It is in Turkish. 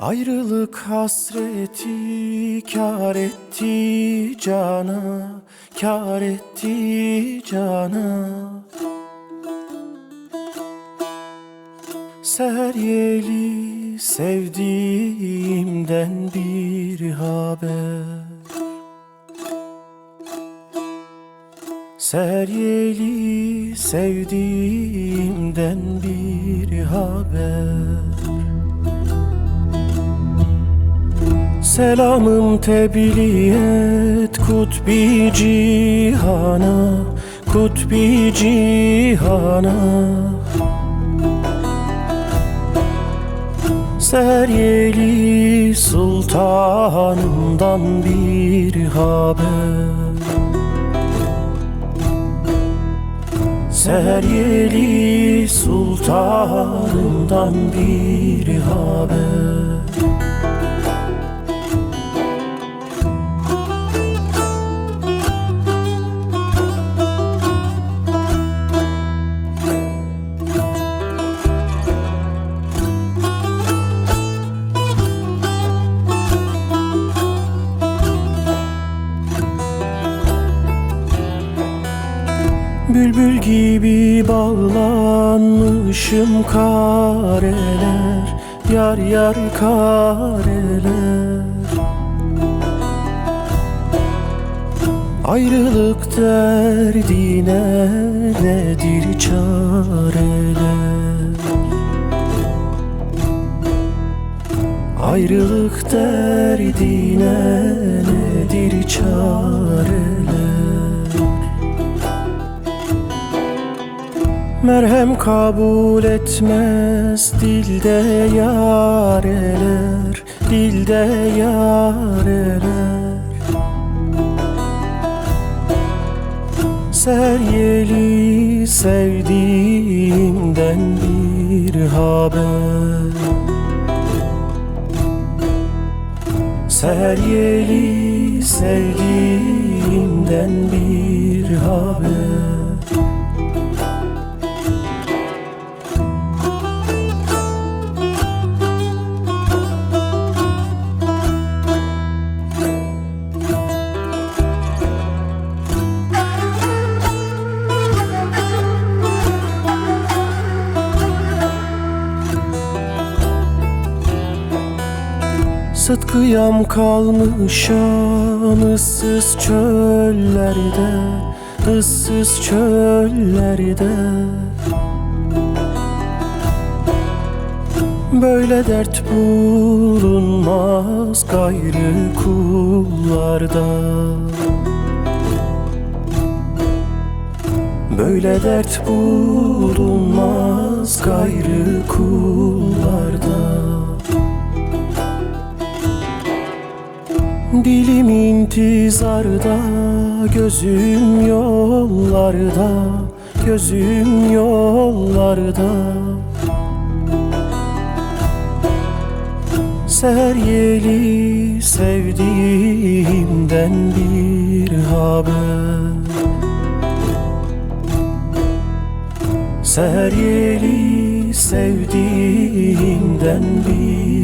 Ayrılık hasreti kar etti cana, kar etti cana. Seher yeli sevdiğimden bir haber Seher yeli sevdiğimden bir haber Selamım tebliğ kutbi cihana Kutbi cihana. Seher yeli sultanımdan bir haber. Seher yeli sultanımdan bir haber Bülbül gibi bağlanmışım kareler Yar yar kareler. Ayrılık derdine nedir çareler? Ayrılık derdine nedir çareler Merhem kabul etmez. Dilde yareler Dilde yareler Ser yeli sevdiğimden bir haber. Ser yeli sevdiğimden bir haber Sıtkıyam kalmışam ıssız çöllerde ıssız çöllerde? Böyle dert bulunmaz gayrı kullarda. Böyle dert bulunmaz gayrı kullarda Dilim intizarda, gözüm yollarda, gözüm yollarda. Seher yeli sevdiğimden bir haber. Seher yeli sevdiğimden bir